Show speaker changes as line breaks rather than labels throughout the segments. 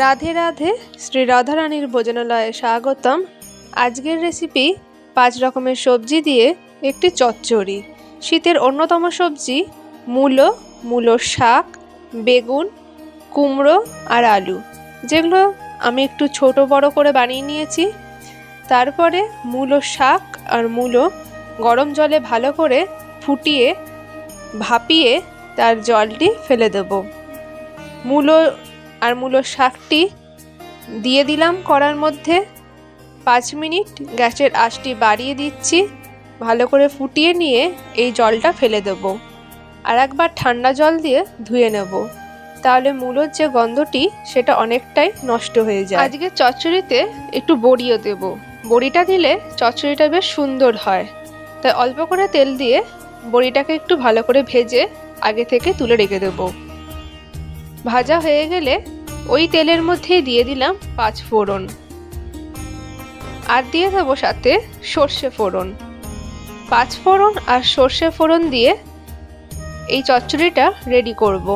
রাধে রাধে, শ্রী রাধারানীর ভোজনালয়ে স্বাগতম। আজকের রেসিপি পাঁচ রকমের সবজি দিয়ে একটি চচ্চড়ি। শীতের অন্যতম সবজি মূলো, মূলোর শাক, বেগুন, কুমড়ো আর আলু। যেগুলো আমি একটু ছোট বড় করে বানিয়ে নিয়েছি। তারপরে মূলো শাক আর মূলো গরম জলে ভালো করে ফুটিয়ে, ভাপিয়ে তার জলটি ফেলে দেবো। মূলো আর মূলো শাকটি দিয়ে দিলাম কড়ার মধ্যে। পাঁচ মিনিট গ্যাসের আঁচটি বাড়িয়ে দিচ্ছি। ভালো করে ফুটিয়ে নিয়ে এই জলটা ফেলে দেবো। আর একবার ঠান্ডা জল দিয়ে ধুয়ে নেব। তাহলে মূলোর যে গন্ধটি, সেটা অনেকটাই নষ্ট হয়ে যায়। আজকে চচ্চড়িতে একটু বড়িও দেব। বড়িটা দিলে চচ্চড়িটা বেশ সুন্দর হয়। তাই অল্প করে তেল দিয়ে বড়িটাকে একটু ভালো করে ভেজে আগে থেকে তুলে রেখে দেবো। ভাজা হয়ে গেলে ওই তেলের মধ্যেই দিয়ে দিলাম পাঁচ ফোড়ন। আর দিয়ে দেবো সাথে সর্ষে ফোড়ন। পাঁচ ফোড়ন আর সর্ষে ফোড়ন দিয়ে এই চচ্চড়িটা রেডি করব।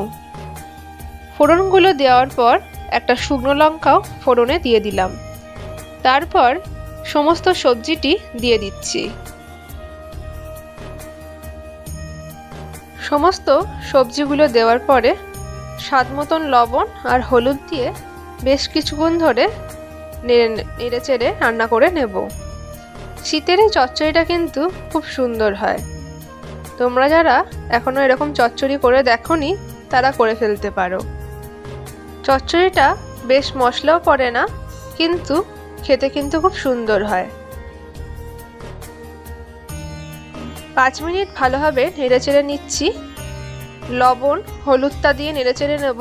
ফোড়নগুলো দেওয়ার পর একটা শুকনো লঙ্কাও ফোড়নে দিয়ে দিলাম। তারপর সমস্ত সবজিটি দিয়ে দিচ্ছি। সমস্ত সবজিগুলো দেওয়ার পরে স্বাদ মতন লবণ আর হলুদ দিয়ে বেশ কিছুক্ষণ ধরে নেড়ে চেড়ে রান্না করে নেব। শীতের এই চচ্চড়িটা কিন্তু খুব সুন্দর হয়। তোমরা যারা এখনও এরকম চচ্চড়ি করে দেখনি, তারা করে ফেলতে পারো। চচ্চড়িটা বেশ মশলাও পড়ে না, কিন্তু খেতে কিন্তু খুব সুন্দর হয়। পাঁচ মিনিট ভালোভাবে নেড়ে চেড়ে নিচ্ছি। লবণ, হলুদটা দিয়ে নেড়েচেড়ে নেব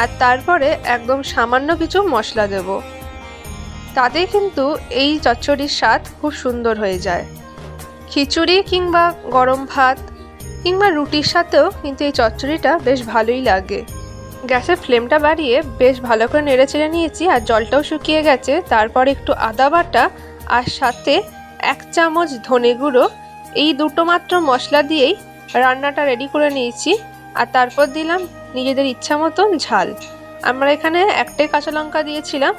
আর তারপরে একদম সামান্য কিছু মশলা দেব। তাতেই কিন্তু এই চচ্চড়ির স্বাদ খুব সুন্দর হয়ে যায়। খিচুড়ি কিংবা গরম ভাত কিংবা রুটির সাথেও কিন্তু এই চচ্চড়িটা বেশ ভালোই লাগে। গ্যাসের ফ্লেমটা বাড়িয়ে বেশ ভালো করে নেড়ে চেড়ে নিয়েছি আর জলটাও শুকিয়ে গেছে। তারপর একটু আদা বাটা আর সাথে এক চামচ ধনে গুঁড়ো, এই দুটো মাত্র মশলা দিয়েই রান্নাটা রেডি করে নিয়েছি। আর তারপর দিলাম নিজেদের ইচ্ছা মতন ঝাল। আমরা এখানে একটাই কাঁচা লঙ্কা দিয়েছিলাম।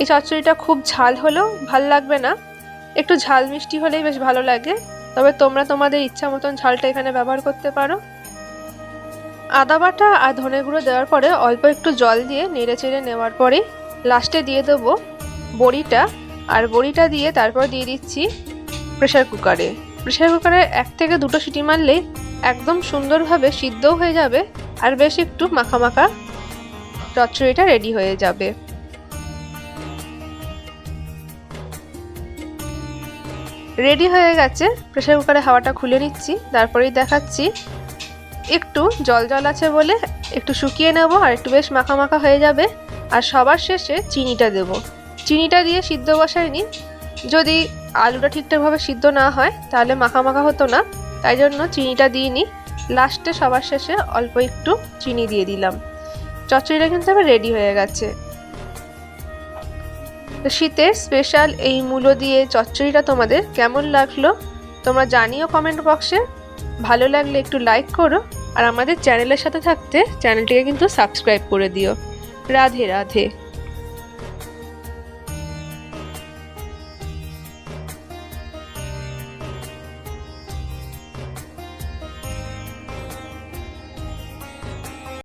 এই চচ্চড়িটা খুব ঝাল হলেও ভালো লাগবে না। একটু ঝাল মিষ্টি হলেই বেশ ভালো লাগে। তবে তোমরা তোমাদের ইচ্ছা মতন ঝালটা এখানে ব্যবহার করতে পারো। আদা বাটা আর ধনে গুঁড়ো দেওয়ার পরে অল্প একটু জল দিয়ে নেড়ে চেড়ে নেওয়ার পরে লাস্টে দিয়ে দেবো বড়িটা। আর বড়িটা দিয়ে তারপর দিয়ে দিচ্ছি প্রেশার কুকারে প্রেশার কুকারে এক থেকে দুটো সিটি মারলেই একদম সুন্দরভাবে সিদ্ধও হয়ে যাবে আর বেশ একটু মাখা মাখা চচ্চড়িটা রেডি হয়ে যাবে। রেডি হয়ে গেছে প্রেশার কুকারে হাওয়াটা খুলে নিচ্ছি, তারপরেই দেখাচ্ছি, একটু জল জল আছে বলে একটু শুকিয়ে নেব আর একটু বেশ মাখা মাখা হয়ে যাবে আর সবার শেষে চিনিটা দেব। চিনিটা দিয়ে সিদ্ধ বসায়নি যদি আলুটা ঠিকঠাকভাবে সিদ্ধ না হয়, তাহলে মাখা মাখা হতো না। তাই জন্য চিনিটা দিইনি লাস্টে সবার শেষে অল্প একটু চিনি দিয়ে দিলাম। চচ্চড়িটা কিন্তু আবার রেডি হয়ে গেছে। তো শীতের স্পেশাল এই মূলো দিয়ে চচ্চড়িটা তোমাদের কেমন লাগল, তোমরা জানিও কমেন্ট বক্সে ভালো লাগলে একটু লাইক করো, আর আমাদের চ্যানেলের সাথে থাকতে চ্যানেলটিকে কিন্তু সাবস্ক্রাইব করে দিও। রাধে রাধে।